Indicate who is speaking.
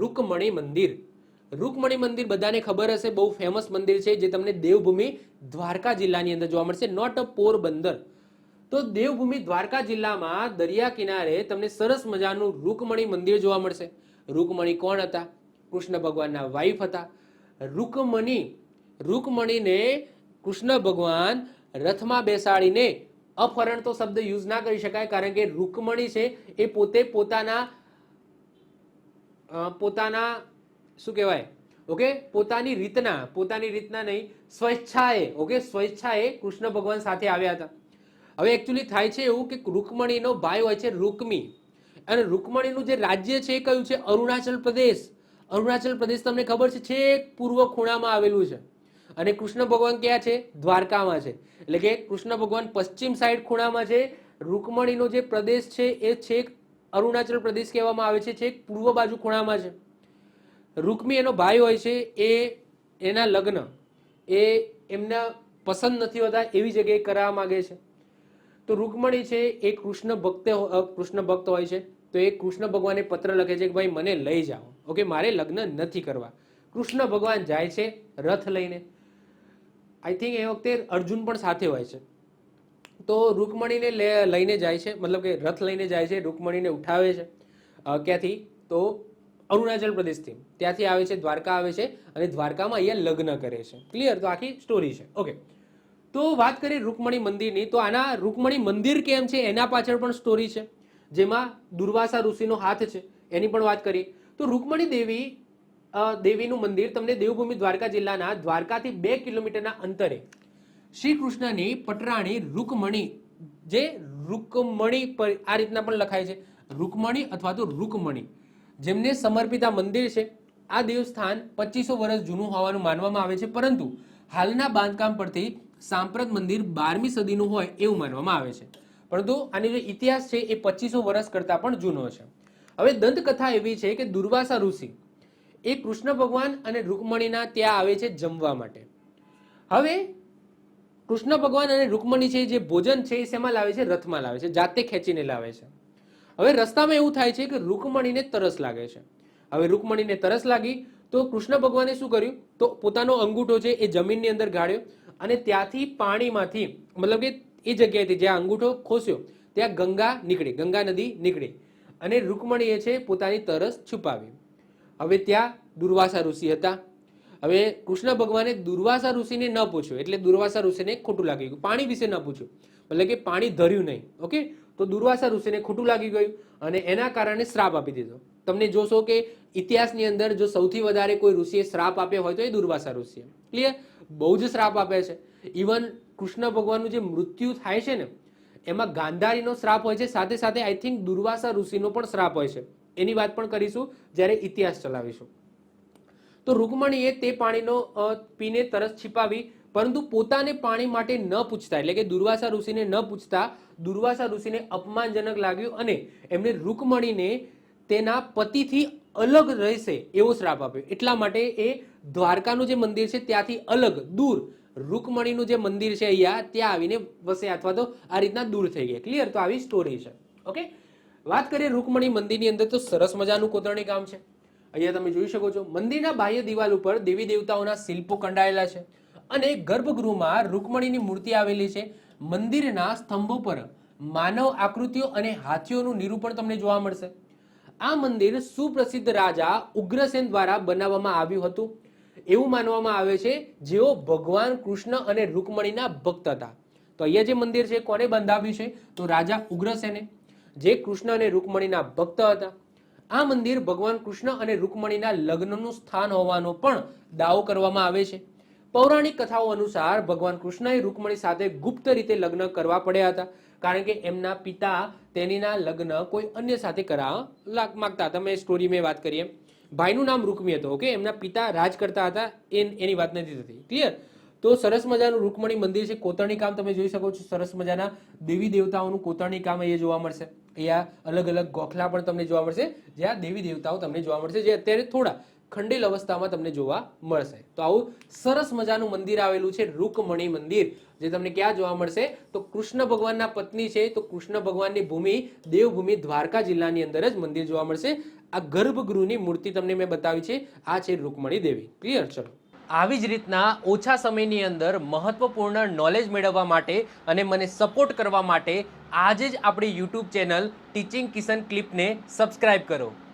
Speaker 1: રૂકમણી મંદિર. રૂકમણી મંદિર બધાને ખબર હશે, બહુ ફેમસ મંદિર છે, જે તમને દેવભૂમિ દ્વારકા જિલ્લાની અંદર જોવા મળશે નોટ અ પોરબંદર તો દેવભૂમિ દ્વારકા જિલ્લામાં દરિયા કિનારે તમને સરસ મજાનું રૂકમણી મંદિર જોવા મળશે. રૂકમણી કોણ હતા? કૃષ્ણ ભગવાનના વાઈફ હતા. રૂકમણી, રૂકમણીને કૃષ્ણ ભગવાન રથમાં બેસાડીને અપહરણ તો શબ્દ યુઝ ના કરી શકાય, કારણ કે રૂકમણી છે, એ પોતે પોતાના પોતાના, શું કહેવાય? ઓકે? પોતાની રીતના પોતાની રીતના નહીં, સ્વેચ્છાએ, ઓકે? સ્વેચ્છાએ કૃષ્ણ ભગવાન સાથે આવ્યા હતા. હવે એકચ્યુઅલી થાય છે એવું કે રૂકમણીનો ભાઈ હોય છે રૂકમી. અને રૂકમણીનું જે રાજ્ય છે એ કયું છે? અરુણાચલ પ્રદેશ. અરુણાચલ પ્રદેશ તમને ખબર છે? છેક પૂર્વ ખૂણામાં આવેલું છે. અને કૃષ્ણ ભગવાન ક્યાં છે? દ્વારકામાં છે. એટલે કે કૃષ્ણ ભગવાન પશ્ચિમ સાઈડ ખૂણામાં છે. રૂકમણીનો જે પ્રદેશ છે એ છેક અરુણાચલ પ્રદેશ કહેવામાં આવે છે છેક પૂર્વ બાજુ ખૂણામાં છે. રૂકમી એનો ભાઈ હોય છે, એ એના લગ્ન, એ એમના પસંદ નથી હોતા, એવી જગ્યાએ કરાવવા માગે છે. તો રૂકમણી છે, એ કૃષ્ણ ભક્ત કૃષ્ણ ભક્ત હોય છે, તો એ કૃષ્ણ ભગવાને પત્ર લખે છે કે, ભાઈ, મને લઈ જાઓ. ઓકે, મારે લગ્ન નથી કરવા. કૃષ્ણ ભગવાન જાય છે રથ લઈને. આઈ થિંક એ વખતે અર્જુન પણ સાથે હોય છે. તો રૂકમણીને લઈને જાય છે, મતલબ કે રથ લઈને જાય છે, રૂકમણીને ઉઠાવે છે ક્યાંથી? તો અરુણાચલ પ્રદેશથી. ત્યાંથી આવે છે, દ્વારકા આવે છે અને દ્વારકામાં અહીંયા લગ્ન કરે છે. ક્લિયર તો આખી સ્ટોરી છે. ઓકે તો વાત કરીએ રૂકમણી મંદિરની, તો આના રૂકમણી મંદિર કેમ છે? એના પાછળ પણ સ્ટોરી છે. જેમાં દુર્વાસા ઋષિનો હાથ છે. એની પણ વાત કરીએ. તો રૂકમણી દેવી દેવીનું મંદિર તમને દેવભૂમિ દ્વારકા જિલ્લાના દ્વારકાથી બે કિલોમીટરના અંતરે શ્રી કૃષ્ણની પટરાણી રૂકમણી, જે રૂકમણી પર આ રીતના પણ લખાય છે, રૂકમણી અથવા તો રૂકમણી, જેમને સમર્પિત આ મંદિર છે. આ દેવસ્થાન પચીસો વર્ષ જૂનું હોવાનું માનવામાં આવે છે, પરંતુ હાલના બાંધકામ પરથી સાંપ્રત મંદિર બારમી સદીનું હોય એવું માનવામાં આવે છે. પરંતુ આની જે ઇતિહાસ છે એ પચીસો વર્ષ કરતાં પણ જૂનો છે. હવે દંતકથા એવી છે કે દુર્વાસા ઋષિ એ કૃષ્ણ ભગવાન અને રૂકમણીના ત્યાં આવે છે જમવા માટે. હવે કૃષ્ણ ભગવાન અને રૂકમણી છે, જે ભોજન છે, એ શેમાં લાવે છે? રથમાં લાવે છે. જાતે ખેંચીને લાવે છે. હવે રસ્તામાં એવું થાય છે કે રૂકમણીને તરસ લાગે છે. હવે રૂકમણીને તરસ લાગી તો કૃષ્ણ ભગવાને શું કર્યું? તો પોતાનો અંગૂઠો છે, એ જમીનની અંદર ગાળ્યો અને ત્યાંથી પાણીમાંથી, મતલબ કે એ જગ્યાએથી જ્યાં અંગૂઠો ખોસ્યો, ત્યાં ગંગા નીકળી, ગંગા નદી નીકળી અને રૂકમણીએ છે, પોતાની તરસ છુપાવી. હવે ત્યાં દુર્વાસા ઋષિ હતા. હવે કૃષ્ણ ભગવાને દુર્વાસા ઋષિને ન પૂછ્યું, એટલે દુર્વાસા ઋષિને ખોટું લાગી ગયું. પાણી વિશે ન પૂછ્યું. એટલે કે પાણી ધર્યું નહીં ઓકે તો દુર્વાસા ઋષિને ખોટું લાગી ગયું અને એના કારણે શ્રાપ આપી દીધો. તમને જોશો કે ઇતિહાસની અંદર જો સૌથી વધારે કોઈ ઋષિએ શ્રાપ આપ્યો હોય તો એ દુર્વાસા ઋષિએ. ક્લિયર બહુ જ શ્રાપ આપે છે. ઇવન કૃષ્ણ ભગવાનનું જે મૃત્યુ થાય છે ને, એમાં ગાંધારીનો શ્રાપ હોય છે, સાથે સાથે આઈ થિંક દુર્વાસા ઋષિનો પણ શ્રાપ હોય છે. એની વાત પણ કરીશું જ્યારે ઇતિહાસ ચલાવીશું. તો રૂકમણીએ તે પાણીનો પીને તરસ છીપાવી, પરંતુ પોતાને પાણી માટે ન પૂછતા, એટલે કે દુર્વાસા ઋષિને ન પૂછતા, દુર્વાસા ઋષિને અપમાનજનક લાગ્યું અને એમને રૂકમણીને તેના પતિથી અલગ રહેશે એવો શ્રાપ આપ્યો. એટલા માટે એ દ્વારકાનું જે મંદિર છે ત્યાંથી અલગ, દૂર રૂકમણીનું જે મંદિર છે અહીંયા, ત્યાં આવીને વસે અથવા તો આ રીતના દૂર થઈ ગયા. ક્લિયર તો આવી સ્ટોરી છે. ઓકે વાત કરીએ રૂકમણી મંદિરની અંદર તો સરસ મજાનું કોતરણી કામ છે. અહીંયા તમે જોઈ શકો છો, મંદિરના બાહ્ય દિવાલ ઉપર દેવી દેવતાઓના શિલ્પો કંડાયેલા છે અને ગર્ભગૃહમાં રૂકમણીની મૂર્તિ આવેલી છે. મંદિરના સ્તંભો પર માનવ આકૃતિઓ અને હાથીઓનું નિરૂપણ તમને જોવા મળશે. આ મંદિર સુપ્રસિદ્ધ રાજા ઉગ્રસેન દ્વારા બનાવવામાં આવ્યું હતું. એવું માનવામાં આવે છે, જેઓ ભગવાન કૃષ્ણ અને રૂકમણીના ભક્ત હતા. તો અહીંયા જે મંદિર છે, કોને બંધાવ્યું છે? તો રાજા ઉગ્રસેને, જે કૃષ્ણ અને રૂકમણીના ભક્ત હતા. આ મંદિર ભગવાન કૃષ્ણ અને રૂકમણીના લગ્નનું સ્થાન હોવાનો પણ દાવો કરવામાં આવે છે. પૌરાણિક કથાઓ અનુસાર ભગવાન કૃષ્ણએ રૂકમણી સાથે ગુપ્ત રીતે લગ્ન કરવા પડ્યા હતા. કારણ કે એમના પિતા તેનીના લગ્ન કોઈ અન્ય સાથે કરાવવા માંગતા હતા. મેં સ્ટોરી મેં વાત કરી એમ. ભાઈનું નામ રૂકમી હતું ઓકે એમના પિતા રાજ કરતા હતા. એ, એની વાત નથી થતી. ક્લિયર તો સરસ મજાનું રૂકમણી મંદિર છે. કોતરણી કામ તમે જોઈ શકો છો. સરસ મજાના દેવી દેવતાઓનું કોતરણી કામ અહીંયા જોવા મળશે. અહીંયા અલગ અલગ ગોખલા પણ તમને જોવા મળશે જ્યાં દેવી દેવતાઓ તમને જોવા મળશે, જે અત્યારે થોડા ખંડેલ અવસ્થામાં તમને જોવા મળશે. તો આવું સરસ મજાનું મંદિર આવેલું છે, રૂકમણી મંદિર, જે તમને ક્યાં જોવા મળશે? તો કૃષ્ણ ભગવાનના પત્ની છે, તો કૃષ્ણ ભગવાનની ભૂમિ, દેવભૂમિ દ્વારકા જિલ્લાની અંદર જ મંદિર જોવા મળશે. આ ગર્ભગૃહની મૂર્તિ તમને મેં બતાવી છે, આ છે રૂકમણી દેવી. ક્લિયર ચલો. આવી જ રીતના ઓછા સમયની અંદર મહત્વપૂર્ણ નોલેજ મેળવવા માટે અને મને સપોર્ટ કરવા માટે આજે જ આપણી યુટ્યુબ ચેનલ ટીચિંગ કિશન ક્લિપને સબસ્ક્રાઇબ કરો.